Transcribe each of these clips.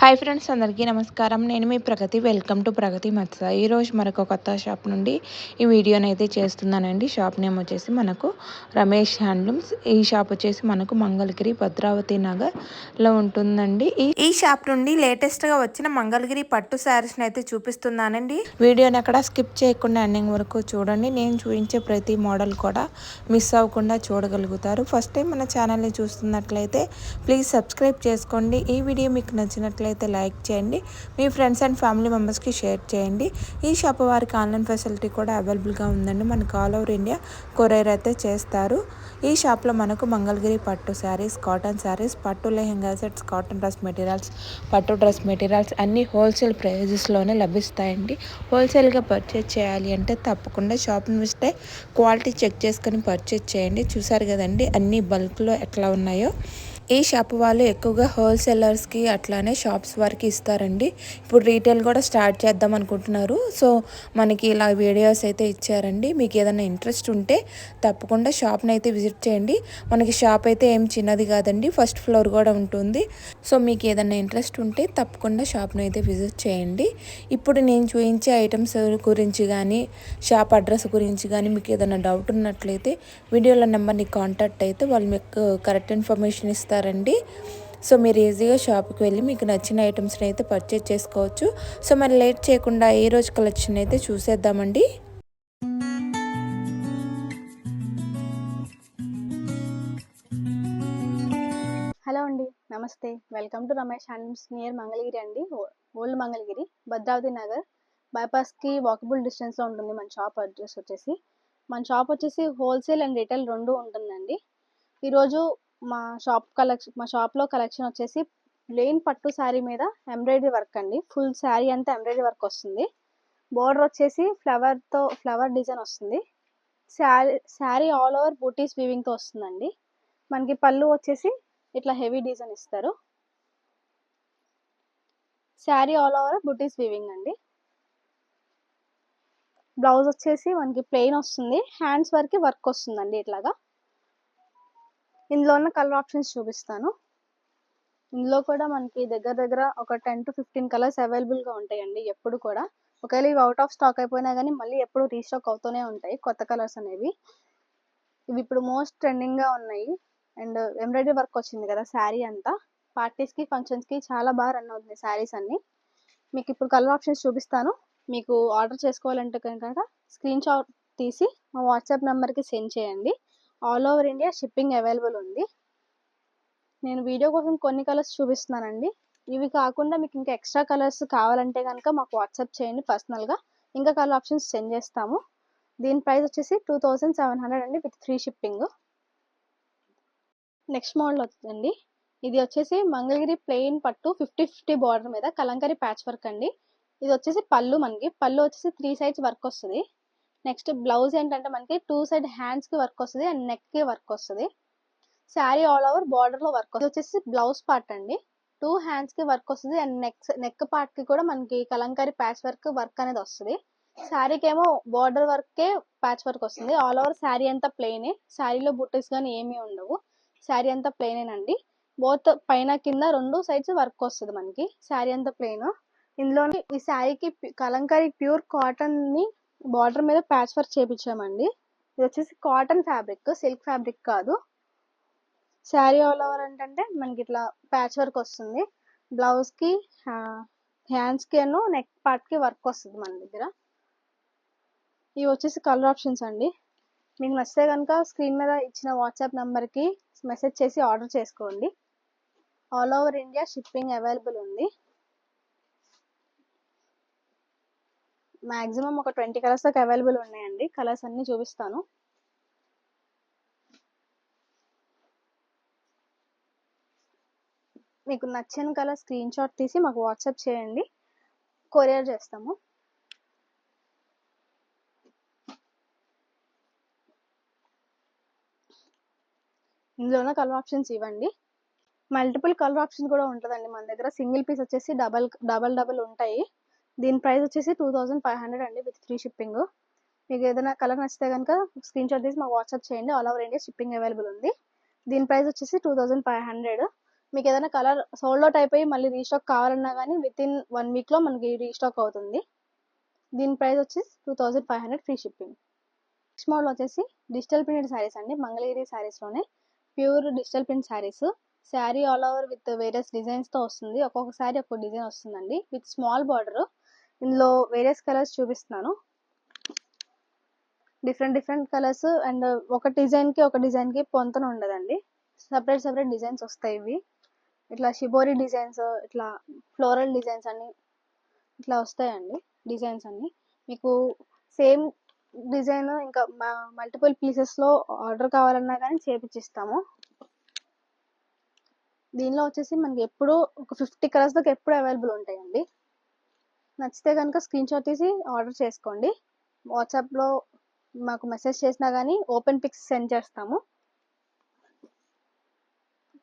Hi friends అందరికీ నమస్కారం. నేను మీ ప్రగతి. వెల్కమ్ టు ప్రగతి మత్స. ఈరోజు మరొక కొత్త షాప్ నుండి ఈ వీడియోని అయితే చేస్తున్నానండి. షాప్ నేమ్ వచ్చేసి మనకు రమేష్ హ్యాండ్లూమ్స్. ఈ షాప్ వచ్చేసి మనకు మంగళగిరి భద్రావతి నగర్లో ఉంటుందండి. ఈ ఈ షాప్ నుండి లేటెస్ట్గా వచ్చిన మంగళగిరి పట్టు శారీస్ని అయితే చూపిస్తున్నానండి. వీడియోని అక్కడ స్కిప్ చేయకుండా ఎండింగ్ వరకు చూడండి. నేను చూపించే ప్రతి మోడల్ కూడా మిస్ అవ్వకుండా చూడగలుగుతారు. ఫస్ట్ టైం మన ఛానల్ని చూస్తున్నట్లయితే ప్లీజ్ సబ్స్క్రైబ్ చేసుకోండి. ఈ వీడియో మీకు నచ్చినట్లయితే నచ్చినట్లయితే లైక్ చేయండి. మీ ఫ్రెండ్స్ అండ్ ఫ్యామిలీ మెంబర్స్కి షేర్ చేయండి. ఈ షాప్ వారికి ఆన్లైన్ ఫెసిలిటీ కూడా అవైలబుల్గా ఉందండి. మనకు ఆల్ ఓవర్ ఇండియా కొరైర్ అయితే చేస్తారు. ఈ షాప్లో మనకు మంగళగిరి పట్టు శారీస్ కాటన్ శారీస్ పట్టు lehenga sets cotton dress materials పట్టు డ్రెస్ మెటీరియల్స్ అన్నీ హోల్సేల్ ప్రైజెస్లోనే లభిస్తాయండి. హోల్సేల్గా పర్చేజ్ చేయాలి అంటే తప్పకుండా షాప్ని వస్తే క్వాలిటీ చెక్ చేసుకొని పర్చేజ్ చేయండి. చూసారు కదండి అన్నీ బల్క్లో ఎట్లా ఉన్నాయో. ఈ షాప్ వాళ్ళు ఎక్కువగా హోల్సేలర్స్కి అట్లానే షాప్స్ వారికి ఇస్తారండి. ఇప్పుడు రీటైల్ కూడా స్టార్ట్ చేద్దాం అనుకుంటున్నారు. సో మనకి ఇలా వీడియోస్ అయితే ఇచ్చారండి. మీకు ఏదైనా ఇంట్రెస్ట్ ఉంటే తప్పకుండా షాప్ని అయితే విజిట్ చేయండి. మనకి షాప్ అయితే ఏం చిన్నది కాదండి. ఫస్ట్ ఫ్లోర్ కూడా ఉంటుంది. సో మీకు ఏదైనా ఇంట్రెస్ట్ ఉంటే తప్పకుండా షాప్ని అయితే విజిట్ చేయండి. ఇప్పుడు నేను చూపించే ఐటమ్స్ గురించి కానీ షాప్ అడ్రస్ గురించి కానీ మీకు ఏదైనా డౌట్ ఉన్నట్లయితే వీడియోలో నెంబర్ని కాంటాక్ట్ అయితే వాళ్ళు మీకు కరెక్ట్ ఇన్ఫర్మేషన్ ఇస్తారు. ఇస్తారండి సో మీరు ఈజీగా షాప్కి వెళ్ళి మీకు నచ్చిన ఐటమ్స్ని అయితే పర్చేజ్ చేసుకోవచ్చు. సో మరి లేట్ చేయకుండా ఏ రోజు కలెక్షన్ అయితే చూసేద్దామండి. హలో అండి. నమస్తే. Welcome to Ramesh hands near Mangalagiri అండి. ఓల్డ్ మంగళగిరి భద్రావతి నగర్. బైపాస్కి వాకబుల్ డిస్టెన్స్లో ఉంటుంది మన షాప్ అడ్రస్ వచ్చేసి. మన షాప్ వచ్చేసి హోల్సేల్ అండ్ రిటైల్ రెండు ఉంటుందండి. ఈరోజు మా షాప్ కలెక్షన్ మా షాప్లో కలెక్షన్ వచ్చేసి ప్లెయిన్ పట్టు శారీ మీద ఎంబ్రాయిడరీ వర్క్ అండి. ఫుల్ శారీ అంతా ఎంబ్రాయిడరీ వర్క్ వస్తుంది. బోర్డర్ వచ్చేసి ఫ్లవర్తో ఫ్లవర్ డిజైన్ వస్తుంది. శారీ శారీ ఆల్ ఓవర్ బూటీస్ వీవింగ్తో వస్తుందండి. మనకి పళ్ళు వచ్చేసి ఇట్లా హెవీ డిజైన్ ఇస్తారు. Sari all over butis weaving అండి. బ్లౌజ్ వచ్చేసి మనకి ప్లెయిన్ వస్తుంది. హ్యాండ్స్ వరకు వర్క్ వస్తుందండి ఇట్లాగా. ఇందులో ఉన్న కలర్ ఆప్షన్స్ చూపిస్తాను. ఇందులో కూడా మనకి దగ్గర దగ్గర ఒక టెన్ టు ఫిఫ్టీన్ కలర్స్ అవైలబుల్గా ఉంటాయండి ఎప్పుడు కూడా. ఒకవేళ ఇవి అవుట్ ఆఫ్ స్టాక్ అయిపోయినా కానీ మళ్ళీ ఎప్పుడు రీస్టాక్ అవుతూనే ఉంటాయి కొత్త కలర్స్ అనేవి. ఇవి ఇప్పుడు మోస్ట్ ట్రెండింగ్గా ఉన్నాయి. అండ్ ఎంబ్రాయిడరీ వర్క్ వచ్చింది కదా శారీ అంతా. పార్టీస్కి ఫంక్షన్స్కి చాలా బాగా రన్ అవుతుంది శారీస్ అన్ని. మీకు ఇప్పుడు కలర్ ఆప్షన్స్ చూపిస్తాను. మీకు ఆర్డర్ చేసుకోవాలంటే కనుక స్క్రీన్ షాట్ తీసి మా వాట్సాప్ నెంబర్కి సెండ్ చేయండి. All over India shipping available ఉంది. నేను వీడియో కోసం కొన్ని కలర్స్ చూపిస్తున్నానండి. ఇవి కాకుండా మీకు ఇంకా ఎక్స్ట్రా కలర్స్ కావాలంటే కనుక మాకు వాట్సాప్ చేయండి పర్సనల్గా. ఇంకా కలర్ ఆప్షన్స్ సెండ్ చేస్తాము. దీని ప్రైస్ వచ్చేసి టూ థౌజండ్ సెవెన్ హండ్రెడ్ అండి with free shipping. Next model వచ్చిందండి ఇది వచ్చేసి మంగళగిరి ప్లెయిన్ పట్టు ఫిఫ్టీ ఫిఫ్టీ బార్డర్ మీద కలంకరీ ప్యాచ్ వర్క్ అండి. ఇది వచ్చేసి పళ్ళు మనకి. పళ్ళు వచ్చేసి త్రీ సైజ్ వర్క్ వస్తుంది. నెక్స్ట్ బ్లౌజ్ ఏంటంటే మనకి టూ సైడ్ హ్యాండ్స్కి వర్క్ వస్తుంది అండ్ నెక్కి వర్క్ వస్తుంది. శారీ ఆల్ ఓవర్ బార్డర్లో వర్క్ వస్తుంది. వచ్చేసి బ్లౌజ్ పార్ట్ అండి. టూ హ్యాండ్స్కి వర్క్ వస్తుంది అండ్ నెక్ నెక్ పార్ట్కి కూడా మనకి కలంకారీ ప్యాచ్ వర్క్ వర్క్ అనేది వస్తుంది. శారీకి ఏమో బార్డర్ వర్కే ప్యాచ్ వర్క్ వస్తుంది. ఆల్ ఓవర్ శారీ అంతా ప్లెయినే శారీలో బుట్టెస్ కానీ ఏమీ ఉండవు. శారీ అంతా ప్లెయినేనండి బోత్ పైన కింద రెండు సైడ్స్ వర్క్ వస్తుంది మనకి. శారీ అంతా ప్లెయిన్ ఇందులోని ఈ శారీకి కలంకారీ ప్యూర్ కాటన్ని బార్డర్ మీద ప్యాచ్ వర్క్ చేపించామండి. ఇది వచ్చేసి కాటన్ ఫ్యాబ్రిక్ సిల్క్ ఫ్యాబ్రిక్ కాదు. శారీ ఆల్ ఓవర్ ఏంటంటే మనకి ఇట్లా ప్యాచ్ వర్క్ వస్తుంది. బ్లౌజ్కి హ్యాండ్స్కి హ్యాండ్స్ నెక్ పార్ట్కి వర్క్ వస్తుంది మన దగ్గర. ఇవి వచ్చేసి కలర్ ఆప్షన్స్ అండి. మీకు నచ్చితే కనుక స్క్రీన్ మీద ఇచ్చిన వాట్సాప్ నెంబర్కి మెసేజ్ చేసి ఆర్డర్ చేసుకోండి. All over India shipping available ఉంది. మాక్సిమం ఒక ట్వంటీ కలర్స్ దాకా అవైలబుల్ ఉన్నాయండి. కలర్స్ అన్ని చూపిస్తాను. మీకు నచ్చిన కలర్ స్క్రీన్ షాట్ తీసి మాకు వాట్సాప్ చేయండి. కొరియర్ చేస్తాము. ఇందులో ఉన్న కలర్ ఆప్షన్స్ ఇవ్వండి. మల్టిపుల్ కలర్ ఆప్షన్స్ కూడా ఉంటుందండి. మన దగ్గర సింగిల్ పీస్ వచ్చేసి డబల్ డబల్ డబల్ ఉంటాయి. దీని ప్రైస్ వచ్చేసి టూ థౌజండ్ ఫైవ్ హండ్రెడ్ అండి విత్ ఫ్రీ షిప్పింగ్. మీకు ఏదైనా కలర్ నచ్చితే కనుక స్క్రీన్ షాట్ తీసి మాకు వాట్సాప్ చేయండి. All over India shipping available ఉంది. దీని ప్రైస్ వచ్చేసి టూ థౌజండ్ ఫైవ్ హండ్రెడ్. మీకు ఏదైనా కలర్ సోల్డ్ అవుట్ అయిపోయి మళ్ళీ రీస్టాక్ కావాలన్నా కానీ విత్ ఇన్ వన్ వీక్లో మనకి రీస్టాక్ అవుతుంది. దీని ప్రైస్ వచ్చేసి two thousand five hundred free shipping next model వచ్చేసి డిజిటల్ ప్రింటెడ్ శారీస్ అండి. Mangalagiri శారీస్లోనే pure digital print saris sari all over with various డిజైన్స్తో వస్తుంది. ఒక్కొక్క శారీ ఒక్కొక్క డిజైన్ వస్తుందండి. విత్ స్మాల్ బార్డర్ ఇందులో వేరియస్ కలర్స్ చూపిస్తున్నాను. డిఫరెంట్ డిఫరెంట్ కలర్స్ అండ్ ఒక డిజైన్కి ఒక డిజైన్కి పొంతన ఉండదండి. సపరేట్ సపరేట్ డిజైన్స్ వస్తాయి ఇవి. ఇట్లా షిబోరి డిజైన్స్ ఇట్లా ఫ్లోరల్ డిజైన్స్ అన్నీ ఇట్లా వస్తాయండి డిజైన్స్ అన్ని. మీకు సేమ్ డిజైన్ ఇంకా మల్టిపుల్ పీసెస్లో ఆర్డర్ కావాలన్నా కానీ చేపించిస్తాము దీనిలో వచ్చేసి మనకి ఎప్పుడు ఒక ఫిఫ్టీ కలర్స్ దాకా ఎప్పుడు అవైలబుల్ ఉంటాయండి. నచ్చితే కనుక స్క్రీన్ షాట్ తీసి ఆర్డర్ చేసుకోండి. వాట్సాప్లో మాకు మెసేజ్ చేసినా కానీ ఓపెన్ పిక్స్ సెండ్ చేస్తాము.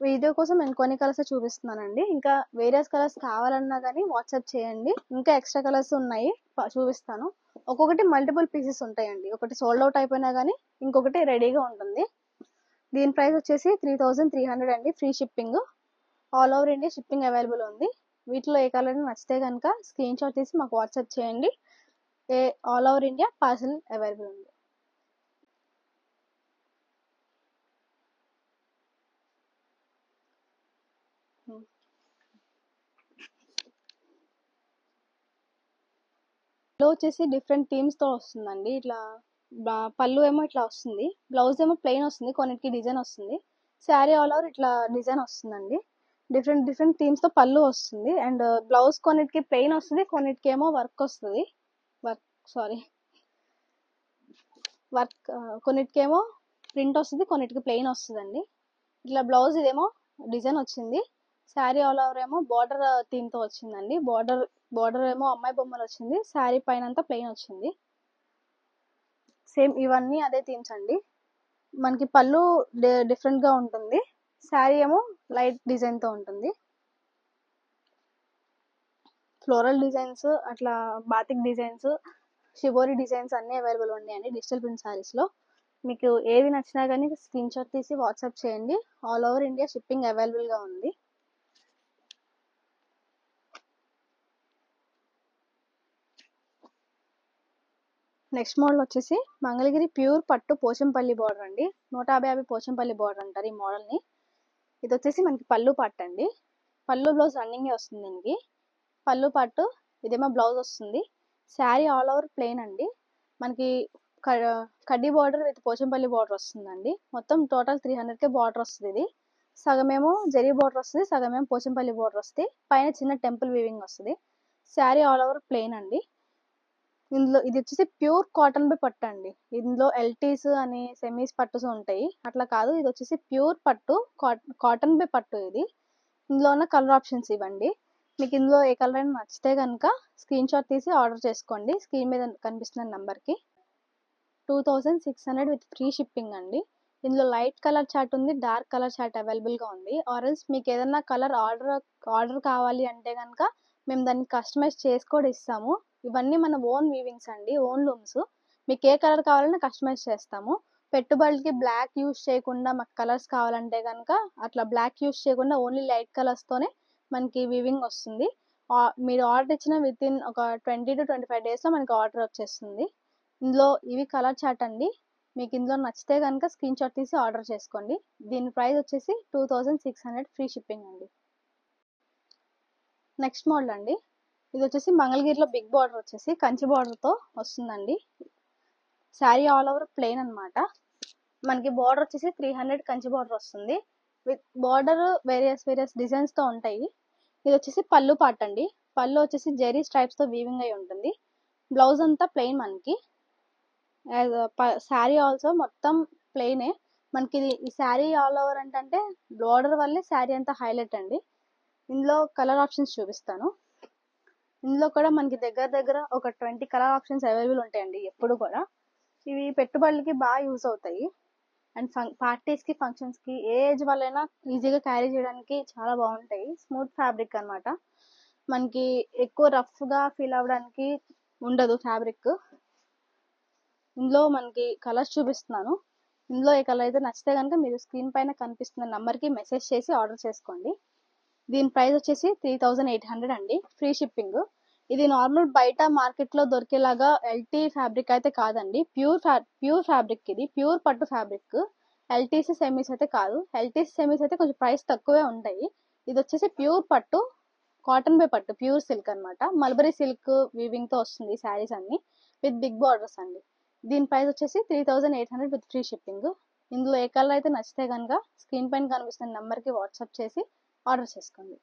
వీడియో కోసం నేను కొన్ని కలర్స్ చూపిస్తున్నానండి. ఇంకా వేరియస్ కలర్స్ కావాలన్నా కానీ వాట్సాప్ చేయండి. ఇంకా ఎక్స్ట్రా కలర్స్ ఉన్నాయి చూపిస్తాను. ఒక్కొక్కటి మల్టిపుల్ పీసెస్ ఉంటాయండి. ఒకటి సోల్డ్ అవుట్ అయిపోయినా కానీ ఇంకొకటి రెడీగా ఉంటుంది. దీని ప్రైస్ వచ్చేసి త్రీ థౌజండ్ త్రీ హండ్రెడ్ అండి free shipping. All over India shipping available ఉంది. వీటిలో ఏ కలర్ నచ్చితే కనుక స్క్రీన్ షాట్ తీసి మాకు వాట్సాప్ చేయండి. ఏ all over India parcel available ఉంది. లో వచ్చేసి డిఫరెంట్ థీమ్స్తో వస్తుందండి. ఇట్లా పళ్ళు ఏమో ఇట్లా వస్తుంది. బ్లౌజ్ ఏమో ప్లెయిన్ వస్తుంది. కొన్నిటికి డిజైన్ వస్తుంది. శారీ ఆల్ ఓవర్ ఇట్లా డిజైన్ వస్తుందండి. డిఫరెంట్ డిఫరెంట్ థీమ్స్తో పళ్ళు వస్తుంది. అండ్ బ్లౌజ్ uh, కొన్నిటికి ప్లెయిన్ uh, వస్తుంది కొన్నిటికి ఏమో వర్క్ వస్తుంది వర్క్ సారీ వర్క్ కొన్నిటికేమో ప్రింట్ వస్తుంది కొన్నిటికి ప్లెయిన్ వస్తుందండి. ఇట్లా బ్లౌజ్ ఇదేమో డిజైన్ వచ్చింది. శారీ ఆల్ ఓవర్ ఏమో బార్డర్ థీమ్తో uh, వచ్చిందండి. బార్డర్ బార్డర్ ఏమో అమ్మాయి బొమ్మలు వచ్చింది. శారీ పైన అంతా ప్లెయిన్ వచ్చింది. సేమ్ ఇవన్నీ అదే థీమ్స్ అండి. మనకి పళ్ళు డిఫరెంట్గా ఉంటుంది. శారీ ఏమో లైట్ డిజైన్తో ఉంటుంది. ఫ్లోరల్ డిజైన్స్ అట్లా బాతిక్ డిజైన్స్ షిబోరి డిజైన్స్ అన్నీ అవైలబుల్ ఉన్నాయండి డిజిటల్ ప్రింట్ శారీస్లో మీకు ఏది నచ్చినా కానీ స్క్రీన్ షాట్ తీసి వాట్సాప్ చేయండి. ఆల్ ఓవర్ ఇండియా షిప్పింగ్ అవైలబుల్గా ఉంది. నెక్స్ట్ మోడల్ వచ్చేసి మంగళగిరి ప్యూర్ పట్టు పోచంపల్లి బార్డర్ అండి. నూట యాభై యాభై పోచంపల్లి బార్డర్ అంటారు ఈ మోడల్ని. ఇది వచ్చేసి మనకి పళ్ళు పట్టు అండి పళ్ళు బ్లౌజ్ రన్నింగే వస్తుంది దీనికి. పళ్ళు పట్టు ఇదేమో బ్లౌజ్ వస్తుంది. శారీ ఆల్ ఓవర్ ప్లెయిన్ అండి. మనకి కడ్డీ బార్డర్ విత్ పోచంపల్లి బార్డర్ వస్తుందండి. మొత్తం టోటల్ త్రీ హండ్రెడ్కే బార్డర్ వస్తుంది ఇది. సగమేమో జరీ బార్డర్ వస్తుంది సగమేమో పోచంపల్లి బార్డర్ వస్తుంది. పైన చిన్న టెంపుల్ వీవింగ్ వస్తుంది. శారీ ఆల్ ఓవర్ ప్లెయిన్ అండి. ఇందులో ఇది వచ్చేసి ప్యూర్ కాటన్ బై పట్టు అండి. ఇందులో ఎల్టీస్ అని సెమీస్ పట్టుస్ ఉంటాయి. అట్లా కాదు ఇది వచ్చేసి ప్యూర్ పట్టు కాటన్ బై పట్టు ఇది. ఇందులో ఉన్న కలర్ ఆప్షన్స్ ఇవ్వండి. మీకు ఇందులో ఏ కలర్ అయినా నచ్చితే కనుక స్క్రీన్ షాట్ తీసి ఆర్డర్ చేసుకోండి. స్క్రీన్ మీద కనిపిస్తున్న నెంబర్కి. Two thousand six hundred with free shipping అండి. ఇందులో లైట్ కలర్ చాట్ ఉంది డార్క్ కలర్ చాట్ అవైలబుల్గా ఉంది. ఆర్ఎల్స్ మీకు ఏదైనా కలర్ ఆర్డర్ ఆర్డర్ కావాలి అంటే కనుక మేము దాన్ని కస్టమైజ్ చేసి కూడా ఇస్తాము. ఇవన్నీ మన ఓన్ వీవింగ్స్ అండి ఓన్ లూమ్స్ మీకు ఏ కలర్ కావాలన్నా కస్టమైజ్ చేస్తాము. పెట్టుబడికి బ్లాక్ యూస్ చేయకుండా మాకు కలర్స్ కావాలంటే కనుక అట్లా బ్లాక్ యూస్ చేయకుండా ఓన్లీ లైట్ కలర్స్తోనే మనకి వీవింగ్ వస్తుంది. ఆ- మీరు ఆర్డర్ ఇచ్చిన విత్ ఇన్ ఒక ట్వంటీ టు ట్వంటీ ఫైవ్ డేస్లో మనకి ఆర్డర్ వచ్చేస్తుంది. ఇందులో ఇవి కలర్ చాట్ అండి. మీకు ఇందులో నచ్చితే కనుక స్క్రీన్ షాట్ తీసి ఆర్డర్ చేసుకోండి. దీని ప్రైస్ వచ్చేసి two thousand six hundred free shipping అండి. నెక్స్ట్ మోడల్ అండి. ఇది వచ్చేసి మంగళగిరిలో బిగ్ బార్డర్ వచ్చేసి కంచి బార్డర్తో వస్తుందండి. శారీ ఆల్ ఓవర్ ప్లెయిన్ అనమాట మనకి బార్డర్ వచ్చేసి త్రీ హండ్రెడ్ కంచి బార్డర్ వస్తుంది. విత్ బార్డర్ వేరియస్ వేరియస్ డిజైన్స్తో ఉంటాయి. ఇది వచ్చేసి పళ్ళు పాట అండి. పళ్ళు వచ్చేసి జెరీ స్ట్రైప్స్తో వీవింగ్ అయి ఉంటుంది. బ్లౌజ్ అంతా ప్లెయిన్ మనకి. శారీ ఆల్సో మొత్తం ప్లెయినే. మనకి ఇది ఈ శారీ ఆల్ ఓవర్ అంటే బార్డర్ వల్లే శారీ అంతా హైలైట్ అండి. ఇందులో కలర్ ఆప్షన్స్ చూపిస్తాను. ఇందులో కూడా మనకి దగ్గర దగ్గర ఒక ట్వంటీ కలర్ ఆప్షన్స్ అవైలబుల్ ఉంటాయండి ఎప్పుడు కూడా. ఇవి పెట్టుబడులకి బాగా యూస్ అవుతాయి. అండ్ ఫం పార్టీస్కి ఫంక్షన్స్కి ఏ ఏజ్ వాళ్ళైనా ఈజీగా క్యారీ చేయడానికి చాలా బాగుంటాయి. స్మూత్ ఫ్యాబ్రిక్ అన్నమాట. మనకి ఎక్కువ రఫ్గా ఫీల్ అవ్వడానికి ఉండదు ఫ్యాబ్రిక్. ఇందులో మనకి కలర్స్ చూపిస్తున్నాను. ఇందులో ఏ కలర్ అయితే నచ్చితే కనుక మీరు స్క్రీన్ పైన కనిపిస్తున్న నెంబర్కి మెసేజ్ చేసి ఆర్డర్ చేసుకోండి. దీని ప్రైస్ వచ్చేసి త్రీ థౌజండ్ ఎయిట్ హండ్రెడ్ అండి. ఫ్రీ షిప్పింగ్ ఇది నార్మల్ బయట మార్కెట్లో దొరికేలాగా ఎల్టీ ఫ్యాబ్రిక్ అయితే కాదండి. ప్యూర్ ఫ్యా ప్యూర్ ఫ్యాబ్రిక్ ఇది. ప్యూర్ పట్టు ఫ్యాబ్రిక్ ఎల్టీసీ సెమీస్ అయితే కాదు. ఎల్టీసీ సెమీస్ అయితే కొంచెం ప్రైస్ తక్కువే ఉంటాయి. ఇది వచ్చేసి ప్యూర్ పట్టు కాటన్ బై పట్టు ప్యూర్ సిల్క్ అన్నమాట. మల్బరీ సిల్క్ వీవింగ్తో వస్తుంది శారీస్ అన్ని విత్ బిగ్ బార్డర్స్ అండి. దీని ప్రైస్ వచ్చేసి three thousand eight hundred with free shipping ఇందులో ఏ కలర్ అయితే నచ్చితే కనుక స్క్రీన్ పైన కనిపిస్తున్న నెంబర్కి వాట్సాప్ చేసి ఆర్డర్ చేసుకోండి